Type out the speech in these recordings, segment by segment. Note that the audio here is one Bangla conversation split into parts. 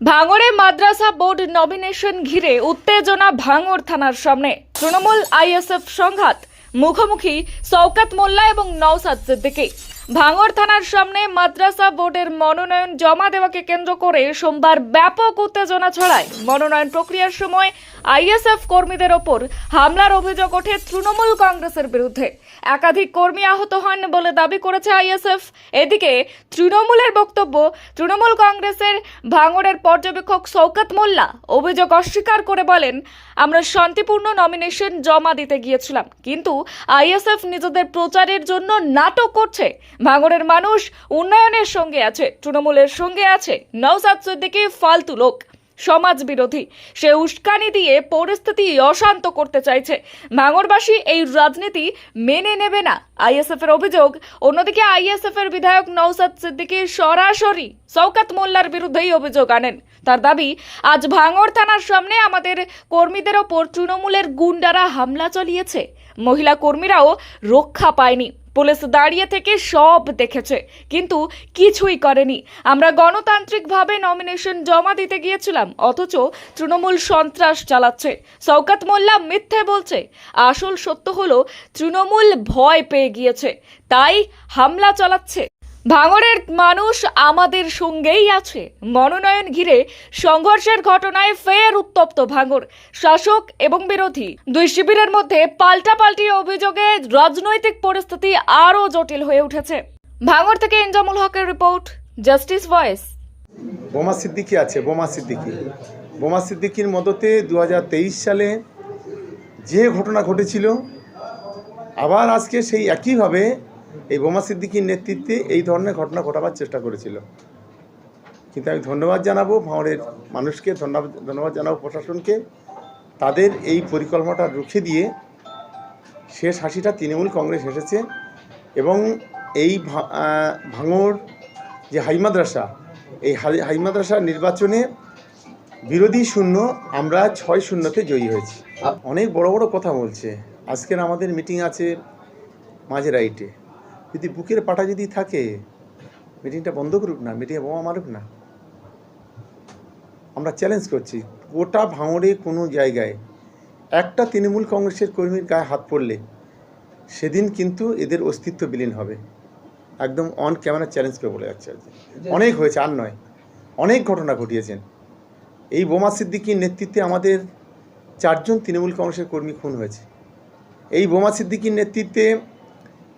ভাঙড়ে মাদ্রাসা বোর্ড নমিনেশন ঘিরে উত্তেজনা ভাঙড় থানার সামনে। তৃণমূল আইএসএফ সংঘাত, মুখোমুখি সৌকাত মোল্লা এবং নওসাদ সিদ্দিকী। ভাঙড় থানার সামনে মাদ্রাসা বোর্ডের মনোনয়ন জমা দেওয়াকে কেন্দ্র করে সোমবার ব্যাপক উত্তেজনা ছড়ায়। মনোনয়ন প্রক্রিয়ার সময় আইএসএফ কর্মীদের ওপর হামলার অভিযোগ ওঠে তৃণমূল কংগ্রেসের বিরুদ্ধে। একাধিক কর্মী আহত হন বলে দাবি করেছে আইএসএফ। এদিকে তৃণমূলের বক্তব্য, তৃণমূল কংগ্রেসের ভাঙড়ের পর্যবেক্ষক শওকত মোল্লা অভিযোগ অস্বীকার করে বলেন, আমরা শান্তিপূর্ণ নমিনেশন জমা দিতে গিয়েছিলাম, কিন্তু আইএসএফ নিজেদের প্রচারের জন্য নাটক করছে। ভাঙড়ের মানুষ উন্নয়নের সঙ্গে আছে, তৃণমূলের সঙ্গে আছে নওসাদ সিদ্দিকী ফালতু লোক। সমাজ বিরোধী, সে উস্কানি দিয়ে পরিস্থিতি অশান্ত করতে চাইছে। ভাঙড়বাসী এই রাজনীতি মেনে নেবে না। আইএসএফ এর অভিযোগ, অন্যদিকে আইএসএফ এর বিধায়ক নওসাদ সিদ্দিকী সরাসরি শওকাত মোল্লার বিরুদ্ধেই অভিযোগ আনেন। তার দাবি। আজ ভাঙড় থানার সামনে আমাদের কর্মীদের ওপর তৃণমূলের গুন্ডারা হামলা চালিয়েছে। মহিলা কর্মীরাও রক্ষা পায়নি। পুলিশ দাঁড়িয়ে থেকে সব দেখেছে, কিন্তু কিছুই করেনি। আমরা গণতান্ত্রিকভাবে নমিনেশন জমা দিতে গিয়েছিলাম, অথচ তৃণমূল সন্ত্রাস চালাচ্ছে। শওকাত মোল্লা মিথ্যে বলছে, আসল সত্য হলো, তৃণমূল ভয় পেয়ে গিয়েছে, তাই হামলা চালাচ্ছে। ভাঙড়ের মানুষ আমাদের সঙ্গেই আছে। মনোনয়ন ঘিরে সংঘর্ষের ঘটনায় ফের উত্তপ্ত ভাঙড়। শাসক এবং বিরোধী দুই শিবিরের মধ্যে পাল্টাপাল্টি অভিযোগে রাজনৈতিক পরিস্থিতি আরও জটিল হয়ে উঠেছে। ভাঙড় থেকে ইনজামুল হকের রিপোর্ট, জাস্টিস ভয়েস। বোমা সিদ্দিকি আছে, বোমা সিদ্দিকি। বোমা সিদ্দিকির মদতে দু সালে যে ঘটনা ঘটেছিল, আবার আজকে সেই একইভাবে এই বোমা সিদ্দিকির নেতৃত্বে এই ধরনের ঘটনা ঘটাবার চেষ্টা করেছিল। কিন্তু আমি ধন্যবাদ জানাব ভাঁড়ের মানুষকে, ধন্যবাদ ধন্যবাদ জানাব প্রশাসনকে। তাদের এই পরিকল্পনাটা রুখে দিয়ে শেষ হাসিটা তৃণমূল কংগ্রেস এসেছে এবং এই ভাঙড় যে হাই মাদ্রাসা, এই হাই- হাই মাদ্রাসা নির্বাচনে বিরোধী শূন্য, আমরা ছয় শূন্যতে জয়ী হয়েছি। অনেক বড় বড় কথা বলছে। আজকের আমাদের মিটিং আছে মাঝে রাইটে। যদি বুকের পাটা যদি থাকে মিটিংটা বন্ধ করুক না মিটিংয়ে বোমা মারুক না। আমরা চ্যালেঞ্জ করছি, গোটা ভাঙড়ে কোনো জায়গায় একটা তৃণমূল কংগ্রেসের কর্মীর গায়ে হাত পড়লে সেদিন কিন্তু এদের অস্তিত্ব বিলীন হবে। একদম অন ক্যামেরা চ্যালেঞ্জ করে বলে যাচ্ছে। অনেক হয়েছে, আর নয়, অনেক ঘটনা ঘটিয়েছেন এই বোমা সিদ্দিকির নেতৃত্বে আমাদের চারজন তৃণমূল কংগ্রেসের কর্মী খুন হয়েছে। এই বোমা সিদ্দিকির নেতৃত্বে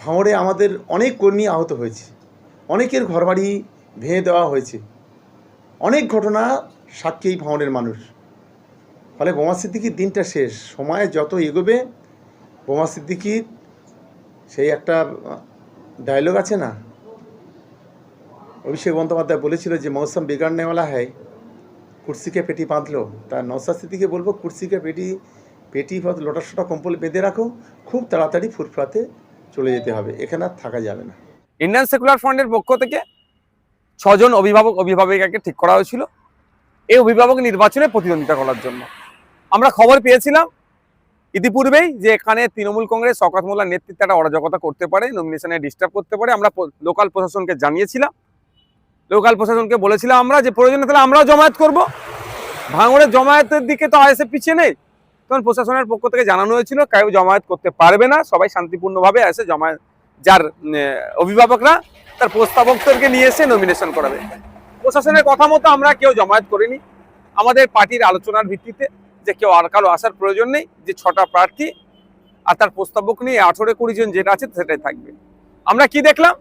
ভাঁড়ে আমাদের অনেক কর্মী আহত হয়েছে। অনেকের ঘরবাড়ি ভেঙে দেওয়া হয়েছে। অনেক ঘটনা সাক্ষী এই ভাঁড়ের মানুষ। ফলে বোমা সিদ্দিকির দিনটা শেষ। সময় যত এগোবে, বোমা সিদ্দিকির সেই একটা ডায়লগ আছে না? অভিষেক বন্দ্যোপাধ্যায় বলেছিল যে, মৌসুম বিগাড়নেওয়ালা হয় কুর্সিকে পেটি বাঁধলো। তা নৌসাদ সিদ্দিকে বলব, কুর্সিকে পেটি পেটি লোটা সোটা কম্পল বেঁধে রাখো, খুব তাড়াতাড়ি ফুরফুরাতে চলে যেতে হবে। এখানে আর থাকা যাবে না। ইন্ডিয়ান সেকুলার ফ্রন্টের পক্ষ থেকে ছজন অভিভাবক, অভিভাবিকাকে ঠিক করা হয়েছিল এই অভিভাবক নির্বাচনে প্রতিদ্বন্দ্বিতা করার জন্য। আমরা খবর পেয়েছিলাম ইতিপূর্বেই যে এখানে তৃণমূল কংগ্রেস, শওকত মোল্লার নেতৃত্বে একটা অরাজকতা করতে পারে নমিনেশনে ডিস্টার্ব করতে পারে। আমরা লোকাল প্রশাসনকে জানিয়েছিলাম। লোকাল প্রশাসনকে বলেছিলাম আমরা যে প্রয়োজনে তাহলে আমরাও জমায়েত করব। ভাঙড়ের জমায়েতের দিকে তো আইএসএফ পিছিয়ে নেই। তখন প্রশাসনের পক্ষ থেকে জানানো হয়েছিল, কেউ জমায়েত করতে পারবে না, সবাই শান্তিপূর্ণভাবে এসে জমায়েত, যার অভিভাবকরা, তার প্রস্তাবকদেরকে নিয়ে এসে নমিনেশন করাবে। প্রশাসনের কথা মতো আমরা কেউ জমায়েত করিনি। আমাদের পার্টির আলোচনার ভিত্তিতে যে কেউ আর কারও আসার প্রয়োজন নেই, যে ছটা প্রার্থী আর তার প্রস্তাবক নিয়ে আঠেরো কুড়ি জন যেটা আছে সেটাই থাকবে। আমরা কি দেখলাম?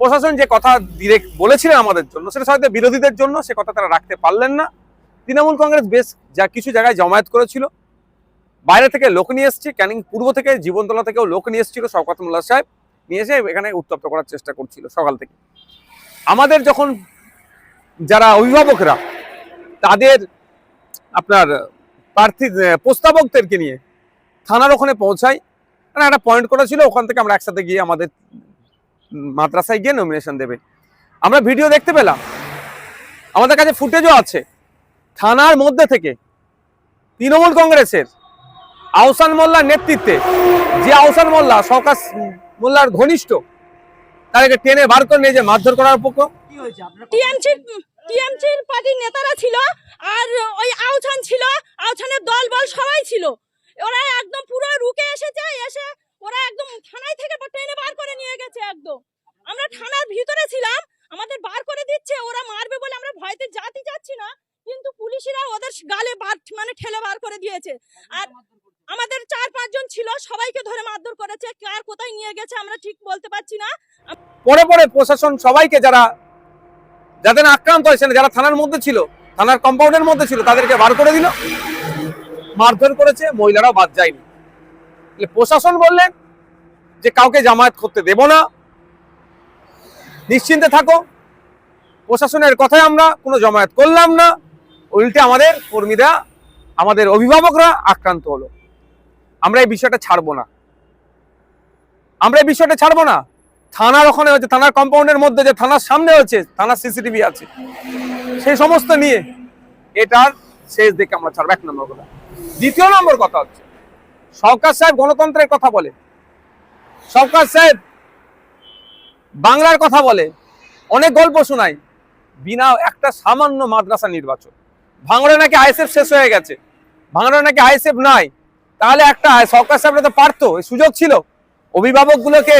প্রশাসন যে কথা ডিরেক্ট বলেছিলেন আমাদের জন্য, সেটা হয়তো বিরোধীদের জন্য, সে কথা তারা রাখতে পারলেন না। তৃণমূল কংগ্রেস বেশ যা কিছু জায়গায় জমায়েত করেছিল বাইরে থেকে লোক নিয়ে এসছে, ক্যানিং পূর্ব থেকে, জীবনতলা থেকেও লোক নিয়ে এসেছিল, শওকত মোল্লা সাহেব নিয়ে এসে এখানে উত্তপ্ত করার চেষ্টা করছিল সকাল থেকে। আমাদের যখন যারা অভিভাবকরা, তাদের আপনার প্রার্থী প্রস্তাবকদেরকে নিয়ে থানার ওখানে পৌঁছাই। মানে একটা পয়েন্ট করা ছিল ওখান থেকে আমরা একসাথে গিয়ে আমাদের মাদ্রাসায় গিয়ে নমিনেশন দেবে। আমরা ভিডিও দেখতে পেলাম। আমাদের কাছে ফুটেজও আছে। থানার মধ্যে থেকে তৃণমূল কংগ্রেসের আহসান মোল্লার নেতৃত্বে যে আহসান মোল্লা সরকার মোল্লার ঘনিষ্ঠ তাদেরকে টেনে বার করে নিয়ে যে মারধর করার পক্ষ টিএমসি টিএমসির পার্টির নেতারা ছিল আর ওই আউছান ছিল আউছানের দল বল সবাই ছিল। ওরা একদম পুরো রুকে এসেছে এসে ওরা একদম থানায় থেকে টেনে বার করে নিয়ে গেছে একদম। আমরা থানার ভিতরে ছিলাম আমাদের বার করে দিচ্ছে ওরা মারবে বলে আমরা ভয়তে জাতি যাচ্ছি না কিন্তু পুলিশরা ওদের গালে বার মানে ঠেলে বার করে দিয়েছে। আর আমাদের চার পাঁচজন ছিল, সবাইকে ধরে মারধর করেছে, কার কোথায় নিয়ে গেছে আমরা ঠিক বলতে পারছি না। পরে পরে প্রশাসন সবাইকে যারা, যাদের আক্রান্ত হয়েছেন যারা থানার মধ্যে ছিল, থানার কম্পাউন্ডের মধ্যে ছিল, তাদেরকে বার করে দিল। মারধর করেছে, মহিলারাও বাদ যায়নি। প্রশাসন বললেন যে কাউকে জামায়াত করতে দেব না। নিশ্চিন্তে থাকো। প্রশাসনের কথায় আমরা কোনো জমায়েত করলাম না। উল্টে আমাদের কর্মীরা, আমাদের অভিভাবকরা আক্রান্ত হলো। আমরা এই বিষয়টা ছাড়বো না। আমরা এই বিষয়টা ছাড়বো না। থানার ওখানে হচ্ছে, থানার কম্পাউন্ডের মধ্যে যে থানার সামনে হচ্ছে, থানার সিসিটিভি আছে। সেই সমস্ত নিয়ে এটার শেষ দেখে আমরা ছাড়বো। এক নম্বর কথা। দ্বিতীয় নম্বর কথা হচ্ছে, সরকার সাহেব গণতন্ত্রের কথা বলে। সরকার সাহেব বাংলার কথা বলে। অনেক গল্প শোনায়। বিনা একটা সামান্য মাদ্রাসা নির্বাচন। ভাঙড়ে নাকি আইএসএফ শেষ হয়ে গেছে। ভাঙড়ে নাকি আইএসএফ নাই। তাহলে একটা সরকার সাহেবরা তো পারতো সুযোগ ছিল। অভিভাবকগুলোকে,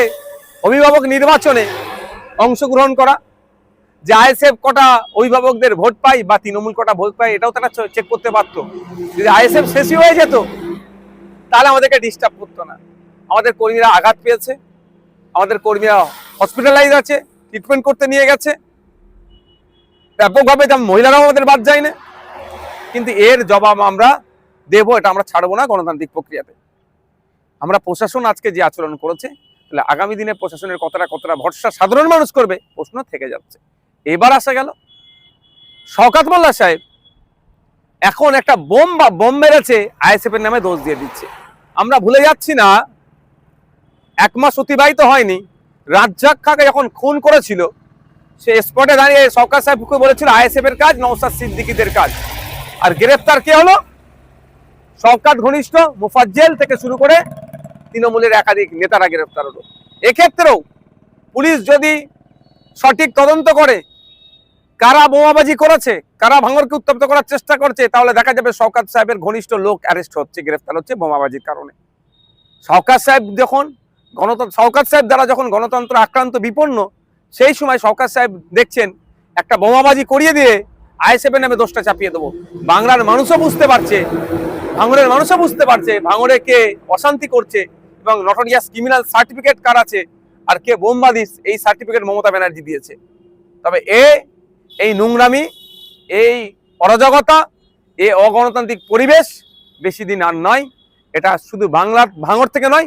অভিভাবক নির্বাচনে অংশগ্রহণ করা। যে আইএসএফ কটা অভিভাবকদের ভোট পাই বা তৃণমূল কটা ভোট পাই এটাও তারা চেক করতে পারতো। যদি আইএসএফ শেষই হয়ে যেত, তাহলে আমাদেরকে ডিস্টার্ব করতো না। আমাদের কর্মীরা আঘাত পেয়েছে। আমাদের কর্মীরা হসপিটালাইজ আছে ট্রিটমেন্ট করতে নিয়ে গেছে। ব্যাপকভাবে যেমন মহিলারাও আমাদের বাদ যায় না। কিন্তু এর জবাব আমরা দেবো, এটা আমরা ছাড়বো না গণতান্ত্রিক প্রক্রিয়াতে। আমরা প্রশাসন আজকে যে আচরণ করেছে, তাহলে আগামী দিনে প্রশাসনের কতটা কতটা ভরসা সাধারণ মানুষ করবে, প্রশ্ন থেকে যাচ্ছে। এবার আসা গেল। শওকাত মোল্লা সাহেব এখন একটা বোম বা বোম মেরেছে আইএসএফ এর নামে দোষ দিয়ে দিচ্ছে। আমরা ভুলে যাচ্ছি না, এক মাস অতিবাহিত হয়নি। রাজ্জাক খাকে যখন খুন করেছিল, সে স্পটে দাঁড়িয়ে সরকার সাহেবকে বলেছিল আইএসএফ এর কাজ নৌসাদ সিদ্দিকিদের কাজ। আর গ্রেফতার কে হলো? শওকাত ঘনিষ্ঠ মুফাজ্জেল থেকে শুরু করে তৃণমূলের একাধিক নেতারা গ্রেফতার হলো। এক্ষেত্রেও পুলিশ যদি সঠিক তদন্ত করে, কারা বোমাবাজি করেছে, কারা ভাঙরকে উত্তপ্ত করার চেষ্টা করছে, তাহলে দেখা যাবে শওকাত সাহেবের ঘনিষ্ঠ লোক অ্যারেস্ট হচ্ছে, গ্রেফতার হচ্ছে বোমাবাজির কারণে। শওকাত সাহেব যখন গণতন্ত্র শওকাত সাহেব দ্বারা যখন গণতন্ত্র আক্রান্ত বিপন্ন, সেই সময় শওকাত সাহেব দেখছেন, একটা বোমাবাজি করিয়ে দিয়ে আইএসএফ নামে দোষটা চাপিয়ে দেবো। বাংলার মানুষও বুঝতে পারছে ভাঙড়ের মানুষও বুঝতে পারছে ভাঙরে কে অশান্তি করছে এবং নটরিয়াস ক্রিমিনাল সার্টিফিকেট কার আছে আর কে বোমবাদিস এই সার্টিফিকেট মমতা ব্যানার্জি দিয়েছে। তবে এ, এই নোংরামি, এই অরাজকতা, এ অগণতান্ত্রিক পরিবেশ বেশি দিন আর নয়, এটা শুধু বাংলার ভাঙর থেকে নয়